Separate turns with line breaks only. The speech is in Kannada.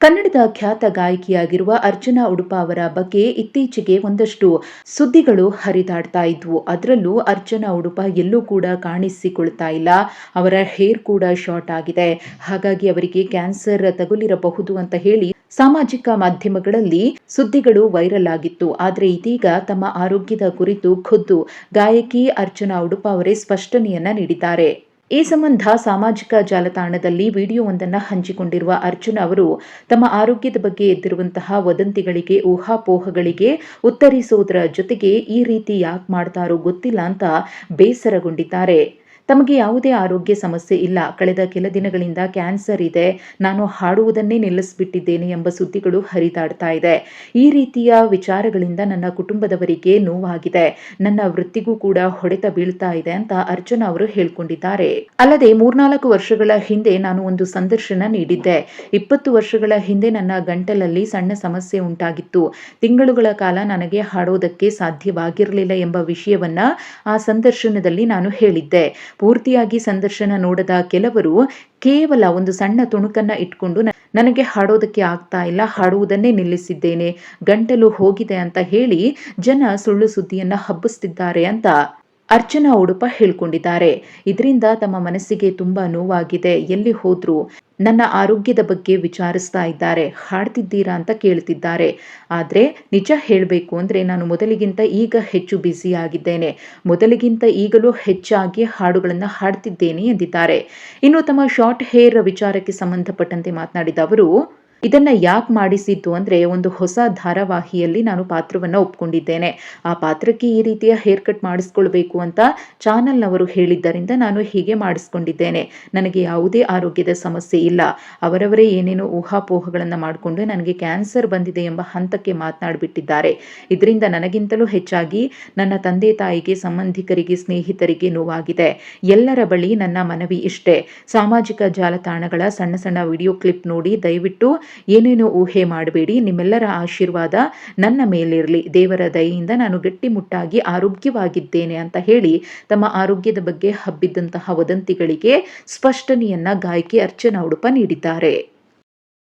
ಕನ್ನಡದ ಖ್ಯಾತ ಗಾಯಕಿಯಾಗಿರುವ ಅರ್ಚನಾ ಉಡುಪ ಅವರ ಬಗ್ಗೆ ಇತ್ತೀಚೆಗೆ ಒಂದಷ್ಟು ಸುದ್ದಿಗಳು ಹರಿದಾಡ್ತಾ ಇದ್ವು. ಅದರಲ್ಲೂ ಅರ್ಚನಾ ಉಡುಪ ಎಲ್ಲೂ ಕೂಡ ಕಾಣಿಸಿಕೊಳ್ತಾ ಇಲ್ಲ. ಅವರ ಹೇರ್ ಕೂಡ ಶಾರ್ಟ್ ಆಗಿದೆ. ಹಾಗಾಗಿ ಅವರಿಗೆ ಕ್ಯಾನ್ಸರ್ ತಗುಲಿರಬಹುದು ಅಂತ ಹೇಳಿ ಸಾಮಾಜಿಕ ಮಾಧ್ಯಮಗಳಲ್ಲಿ ಸುದ್ದಿಗಳು ವೈರಲ್ ಆಗಿತ್ತು. ಆದರೆ ಇದೀಗ ತಮ್ಮ ಆರೋಗ್ಯದ ಕುರಿತು ಖುದ್ದು ಗಾಯಕಿ ಅರ್ಚನಾ ಉಡುಪ ಅವರೇ ಸ್ಪಷ್ಟನೆಯನ್ನ ನೀಡಿದ್ದಾರೆ. ಈ ಸಂಬಂಧ ಸಾಮಾಜಿಕ ಜಾಲತಾಣದಲ್ಲಿ ವಿಡಿಯೋವೊಂದನ್ನು ಹಂಚಿಕೊಂಡಿರುವ ಅರ್ಜುನ್ ಅವರು, ತಮ್ಮ ಆರೋಗ್ಯದ ಬಗ್ಗೆ ಎದ್ದಿರುವಂತಹ ವದಂತಿಗಳಿಗೆ, ಊಹಾಪೋಹಗಳಿಗೆ ಉತ್ತರಿಸುವುದರ ಜೊತೆಗೆ ಈ ರೀತಿ ಯಾಕೆ ಮಾಡ್ತಾರೋ ಗೊತ್ತಿಲ್ಲ ಅಂತ ಬೇಸರಗೊಂಡಿದ್ದಾರೆ. ತಮಗೆ ಯಾವುದೇ ಆರೋಗ್ಯ ಸಮಸ್ಯೆ ಇಲ್ಲ. ಕಳೆದ ಕೆಲ ದಿನಗಳಿಂದ ಕ್ಯಾನ್ಸರ್ ಇದೆ. ನಾನು ಹಾಡುವುದನ್ನೇ ನಿಲ್ಲಿಸಿಬಿಟ್ಟಿದ್ದೇನೆ ಎಂಬ ಸುದ್ದಿಗಳು ಹರಿದಾಡ್ತಾ ಇದೆ. ಈ ರೀತಿಯ ವಿಚಾರಗಳಿಂದ ನನ್ನ ಕುಟುಂಬದವರಿಗೆ ನೋವಾಗಿದೆ. ನನ್ನ ವೃತ್ತಿಗೂ ಕೂಡ ಹೊಡೆತ ಬೀಳ್ತಾ ಇದೆ ಅಂತ ಅರ್ಜುನ ಅವರು ಹೇಳ್ಕೊಂಡಿದ್ದಾರೆ. ಅಲ್ಲದೆ ಮೂರ್ನಾಲ್ಕು ವರ್ಷಗಳ ಹಿಂದೆ ನಾನು ಒಂದು ಸಂದರ್ಶನ ನೀಡಿದ್ದೆ. ಇಪ್ಪತ್ತು ವರ್ಷಗಳ ಹಿಂದೆ ನನ್ನ ಗಂಟಲಲ್ಲಿ ಸಣ್ಣ ಸಮಸ್ಯೆ ಉಂಟಾಗಿತ್ತು. ತಿಂಗಳುಗಳ ಕಾಲ ನನಗೆ ಹಾಡೋದಕ್ಕೆ ಸಾಧ್ಯವಾಗಿರಲಿಲ್ಲ ಎಂಬ ವಿಷಯವನ್ನ ಆ ಸಂದರ್ಶನದಲ್ಲಿ ನಾನು ಹೇಳಿದ್ದೆ. ಪೂರ್ತಿಯಾಗಿ ಸಂದರ್ಶನ ನೋಡದ ಕೆಲವರು ಕೇವಲ ಒಂದು ಸಣ್ಣ ತುಣುಕನ್ನ ಇಟ್ಕೊಂಡು ನನಗೆ ಹಾಡೋದಕ್ಕೆ ಆಗ್ತಾ ಇಲ್ಲ, ಹಾಡುವುದನ್ನೇ ನಿಲ್ಲಿಸಿದ್ದೇನೆ, ಗಂಟಲು ಹೋಗಿದೆ ಅಂತ ಹೇಳಿ ಜನ ಸುಳ್ಳು ಸುದ್ದಿಯನ್ನ ಹಬ್ಬಿಸ್ತಿದ್ದಾರೆ ಅಂತ ಅರ್ಚನಾ ಉಡುಪ ಹೇಳ್ಕೊಂಡಿದ್ದಾರೆ. ಇದರಿಂದ ತಮ್ಮ ಮನಸ್ಸಿಗೆ ತುಂಬಾ ನೋವಾಗಿದೆ. ಎಲ್ಲಿ ಹೋದ್ರು ನನ್ನ ಆರೋಗ್ಯದ ಬಗ್ಗೆ ವಿಚಾರಿಸ್ತಾ ಇದ್ದಾರೆ. ಹಾಡ್ತಿದ್ದೀರಾ ಅಂತ ಕೇಳ್ತಿದ್ದಾರೆ. ಆದರೆ ನಿಜ ಹೇಳಬೇಕು ಅಂದರೆ ನಾನು ಮೊದಲಿಗಿಂತ ಈಗ ಹೆಚ್ಚು ಬ್ಯುಸಿ ಆಗಿದ್ದೇನೆ. ಮೊದಲಿಗಿಂತ ಈಗಲೂ ಹೆಚ್ಚಾಗಿ ಹಾಡುಗಳನ್ನು ಹಾಡ್ತಿದ್ದೇನೆ ಎಂದಿದ್ದಾರೆ. ಇನ್ನು ತಮ್ಮ ಶಾರ್ಟ್ ಹೇರ್ ವಿಚಾರಕ್ಕೆ ಸಂಬಂಧಪಟ್ಟಂತೆ ಮಾತನಾಡಿದ ಅವರು ಇದನ್ನ ಯಾಕೆ ಮಾಡಿಸಿದ್ದು ಅಂದ್ರೆ ಒಂದು ಹೊಸ ಧಾರಾವಾಹಿಯಲ್ಲಿ ನಾನು ಪಾತ್ರವನ್ನ ಒಪ್ಕೊಂಡಿದ್ದೇನೆ. ಆ ಪಾತ್ರಕ್ಕೆ ಈ ರೀತಿಯ ಹೇರ್ ಕಟ್ ಮಾಡಿಸ್ಕೊಳ್ಬೇಕು ಅಂತ ಚಾನಲ್ನವರು ಹೇಳಿದ್ದರಿಂದ ನಾನು ಹೀಗೆ ಮಾಡಿಸ್ಕೊಂಡಿದ್ದೇನೆ. ನನಗೆ ಯಾವುದೇ ಆರೋಗ್ಯದ ಸಮಸ್ಯೆ ಇಲ್ಲ. ಅವರವರೇ ಏನೇನೋ ಊಹಾಪೋಹಗಳನ್ನು ಮಾಡಿಕೊಂಡು ನನಗೆ ಕ್ಯಾನ್ಸರ್ ಬಂದಿದೆ ಎಂಬ ಹಂತಕ್ಕೆ ಮಾತನಾಡಿಬಿಟ್ಟಿದ್ದಾರೆ. ಇದರಿಂದ ನನಗಿಂತಲೂ ಹೆಚ್ಚಾಗಿ ನನ್ನ ತಂದೆ ತಾಯಿಗೆ, ಸಂಬಂಧಿಕರಿಗೆ, ಸ್ನೇಹಿತರಿಗೆ ನೋವಾಗಿದೆ. ಎಲ್ಲರ ಬಳಿ ನನ್ನ ಮನವಿ ಇಷ್ಟೇ. ಸಾಮಾಜಿಕ ಜಾಲತಾಣಗಳ ಸಣ್ಣ ಸಣ್ಣ ವಿಡಿಯೋ ಕ್ಲಿಪ್ ನೋಡಿ ದಯವಿಟ್ಟು ಏನೇನು ಊಹೆ ಮಾಡಬೇಡಿ, ನಿಮ್ಮೆಲ್ಲರ ಆಶೀರ್ವಾದ ನನ್ನ ಮೇಲಿರಲಿ. ದೇವರ ದಯೆಯಿಂದ ನಾನು ಗಟ್ಟಿಮುಟ್ಟಾಗಿ ಆರೋಗ್ಯವಾಗಿದ್ದೇನೆ ಅಂತ ಹೇಳಿ ತಮ್ಮ ಆರೋಗ್ಯದ ಬಗ್ಗೆ ಹಬ್ಬಿದ್ದಂತಹ ವದಂತಿಗಳಿಗೆ ಸ್ಪಷ್ಟನೆಯನ್ನ ಗಾಯಕಿ ಅರ್ಚನಾ ಉಡುಪ ನೀಡಿದ್ದಾರೆ.